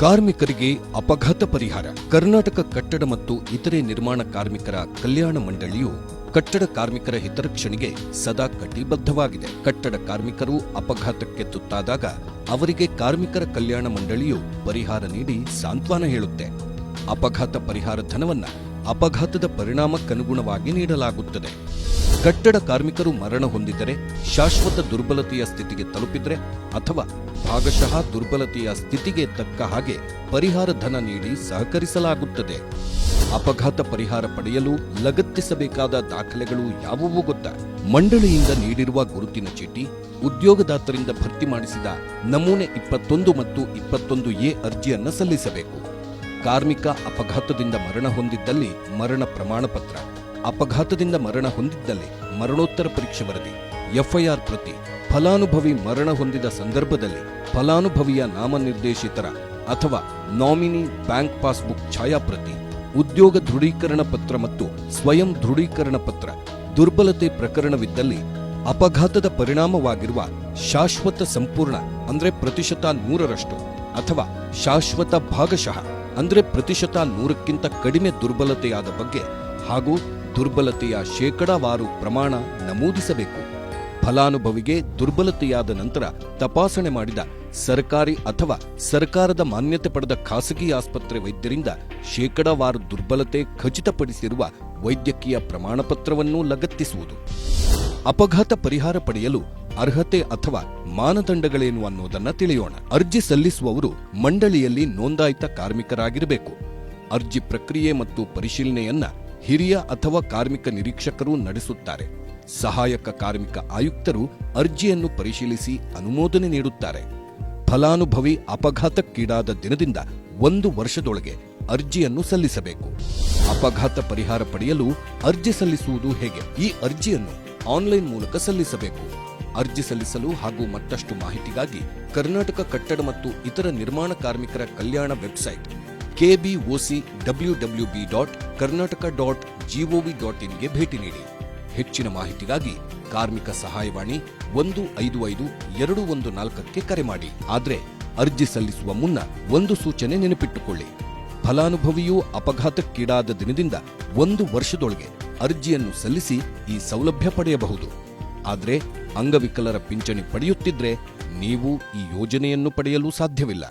ಕಾರ್ಮಿಕರಿಗೆ ಅಪಘಾತ ಪರಿಹಾರ. ಕರ್ನಾಟಕ ಕಟ್ಟಡ ಮತ್ತು ಇತರೆ ನಿರ್ಮಾಣ ಕಾರ್ಮಿಕರ ಕಲ್ಯಾಣ ಮಂಡಳಿಯು ಕಟ್ಟಡ ಕಾರ್ಮಿಕರ ಹಿತರಕ್ಷಣೆಗೆ ಸದಾ ಕಟಿಬದ್ಧವಾಗಿದೆ. ಕಟ್ಟಡ ಕಾರ್ಮಿಕರು ಅಪಘಾತಕ್ಕೆ ತುತ್ತಾದಾಗ ಅವರಿಗೆ ಕಾರ್ಮಿಕರ ಕಲ್ಯಾಣ ಮಂಡಳಿಯು ಪರಿಹಾರ ನೀಡಿ ಸಾಂತ್ವನ ಹೇಳುತ್ತೆ. ಅಪಘಾತ ಪರಿಹಾರ ಧನವನ್ನ ಅಪಘಾತದ ಪರಿಣಾಮಕ್ಕನುಗುಣವಾಗಿ ನೀಡಲಾಗುತ್ತದೆ. ಕಟ್ಟಡ ಕಾರ್ಮಿಕರು ಮರಣ ಹೊಂದಿದರೆ ಶಾಶ್ವತ ದುರ್ಬಲತೆಯ ಸ್ಥಿತಿಗೆ ತಲುಪಿದರೆ ಅಥವಾ ಭಾಗಶಃ ದುರ್ಬಲತೆಯ ಸ್ಥಿತಿಗೆ ತಕ್ಕ ಹಾಗೆ ಪರಿಹಾರ ಧನ ನೀಡಿ ಸಹಕರಿಸಲಾಗುತ್ತದೆ. ಅಪಘಾತ ಪರಿಹಾರ ಪಡೆಯಲು ಲಗತ್ತಿಸಬೇಕಾದ ದಾಖಲೆಗಳು ಯಾವುವು ಗೊತ್ತಾ? ಮಂಡಳಿಯಿಂದ ನೀಡಿರುವ ಗುರುತಿನ ಚೀಟಿ, ಉದ್ಯೋಗದಾತರಿಂದ ಭರ್ತಿ ಮಾಡಿಸಿದ ನಮೂನೆ ಇಪ್ಪತ್ತೊಂದು ಮತ್ತು ಇಪ್ಪತ್ತೊಂದು ಎ ಅರ್ಜಿಯನ್ನು ಸಲ್ಲಿಸಬೇಕು. ಕಾರ್ಮಿಕ ಅಪಘಾತದಿಂದ ಮರಣ ಹೊಂದಿದ್ದಲ್ಲಿ ಮರಣ ಪ್ರಮಾಣ ಪತ್ರ ಅಪಘಾತದಿಂದ ಮರಣ ಹೊಂದಿದ್ದಲ್ಲಿ ಮರಣೋತ್ತರ ಪರೀಕ್ಷೆ ವರದಿ, ಎಫ್ಐಆರ್ ಪ್ರತಿ ಫಲಾನುಭವಿ ಮರಣ ಹೊಂದಿದ ಸಂದರ್ಭದಲ್ಲಿ ಫಲಾನುಭವಿಯ ನಾಮನಿರ್ದೇಶಿತರ ಅಥವಾ ನಾಮಿನಿ ಬ್ಯಾಂಕ್ ಪಾಸ್ಬುಕ್ ಛಾಯಾಪ್ರತಿ, ಉದ್ಯೋಗ ದೃಢೀಕರಣ ಪತ್ರ ಮತ್ತು ಸ್ವಯಂ ದೃಢೀಕರಣ ಪತ್ರ ದುರ್ಬಲತೆ ಪ್ರಕರಣವಿದ್ದಲ್ಲಿ ಅಪಘಾತದ ಪರಿಣಾಮವಾಗಿರುವ ಶಾಶ್ವತ ಸಂಪೂರ್ಣ ಅಂದ್ರೆ ಪ್ರತಿಶತ ನೂರರಷ್ಟು ಅಥವಾ ಶಾಶ್ವತ ಭಾಗಶಃ ಅಂದ್ರೆ ಪ್ರತಿಶತ ನೂರಕ್ಕಿಂತ ಕಡಿಮೆ ದುರ್ಬಲತೆಯಾದ ಬಗ್ಗೆ ಹಾಗೂ ದುರ್ಬಲತೆಯ ಶೇಕಡಾವಾರು ಪ್ರಮಾಣ ನಮೂದಿಸಬೇಕು. ಫಲಾನುಭವಿಗೆ ದುರ್ಬಲತೆಯಾದ ನಂತರ ತಪಾಸಣೆ ಮಾಡಿದ ಸರ್ಕಾರಿ ಅಥವಾ ಸರ್ಕಾರದ ಮಾನ್ಯತೆ ಪಡೆದ ಖಾಸಗಿ ಆಸ್ಪತ್ರೆ ವೈದ್ಯರಿಂದ ಶೇಕಡಾವಾರು ದುರ್ಬಲತೆ ಖಚಿತಪಡಿಸಿರುವ ವೈದ್ಯಕೀಯ ಪ್ರಮಾಣಪತ್ರವನ್ನು ಲಗತ್ತಿಸುವುದು. ಅಪಘಾತ ಪರಿಹಾರ ಪಡೆಯಲು ಅರ್ಹತೆ ಅಥವಾ ಮಾನದಂಡಗಳೇನು ಅನ್ನೋದನ್ನ ತಿಳಿಯೋಣ. ಅರ್ಜಿ ಸಲ್ಲಿಸುವವರು ಮಂಡಳಿಯಲ್ಲಿ ನೋಂದಾಯಿತ ಕಾರ್ಮಿಕರಾಗಿರಬೇಕು. ಅರ್ಜಿ ಪ್ರಕ್ರಿಯೆ ಮತ್ತು ಪರಿಶೀಲನೆಯನ್ನ ಹಿರಿಯ ಅಥವಾ ಕಾರ್ಮಿಕ ನಿರೀಕ್ಷಕರು ನಡೆಸುತ್ತಾರೆ. ಸಹಾಯಕ ಕಾರ್ಮಿಕ ಆಯುಕ್ತರು ಅರ್ಜಿಯನ್ನು ಪರಿಶೀಲಿಸಿ ಅನುಮೋದನೆ ನೀಡುತ್ತಾರೆ. ಫಲಾನುಭವಿ ಅಪಘಾತಕ್ಕೀಡಾದ ದಿನದಿಂದ ಒಂದು ವರ್ಷದೊಳಗೆ ಅರ್ಜಿಯನ್ನು ಸಲ್ಲಿಸಬೇಕು. ಅಪಘಾತ ಪರಿಹಾರ ಪಡೆಯಲು ಅರ್ಜಿ ಸಲ್ಲಿಸುವುದು ಹೇಗೆ? ಈ ಅರ್ಜಿಯನ್ನು ಆನ್ಲೈನ್ ಮೂಲಕ ಸಲ್ಲಿಸಬೇಕು. ಅರ್ಜಿ ಸಲ್ಲಿಸಲು ಹಾಗೂ ಮತ್ತಷ್ಟು ಮಾಹಿತಿಗಾಗಿ ಕರ್ನಾಟಕ ಕಟ್ಟಡ ಮತ್ತು ಇತರ ನಿರ್ಮಾಣ ಕಾರ್ಮಿಕರ ಕಲ್ಯಾಣ website KBOC W W B dot Karnataka dot GOV dot ಇನ್ಗೆ ಭೇಟಿ ನೀಡಿ. ಹೆಚ್ಚಿನ ಮಾಹಿತಿಗಾಗಿ ಕಾರ್ಮಿಕ ಸಹಾಯವಾಣಿ ಒಂದು ಐದು ಐದು ಎರಡು ಒಂದು ನಾಲ್ಕಕ್ಕೆ ಕರೆ ಮಾಡಿ. ಆದರೆ ಅರ್ಜಿ ಸಲ್ಲಿಸುವ ಮುನ್ನ ಒಂದು ಸೂಚನೆ ನೆನಪಿಟ್ಟುಕೊಳ್ಳಿ. ಫಲಾನುಭವಿಯು ಅಪಘಾತಕ್ಕೀಡಾದ ದಿನದಿಂದ ಒಂದು ವರ್ಷದೊಳಗೆ ಅರ್ಜಿಯನ್ನು ಸಲ್ಲಿಸಿ ಈ ಸೌಲಭ್ಯ ಪಡೆಯಬಹುದು. ಆದರೆ ಅಂಗವಿಕಲರ ಪಿಂಚಣಿ ಪಡೆಯುತ್ತಿದ್ರೆ ನೀವು ಈ ಯೋಜನೆಯನ್ನು ಪಡೆಯಲು ಸಾಧ್ಯವಿಲ್ಲ.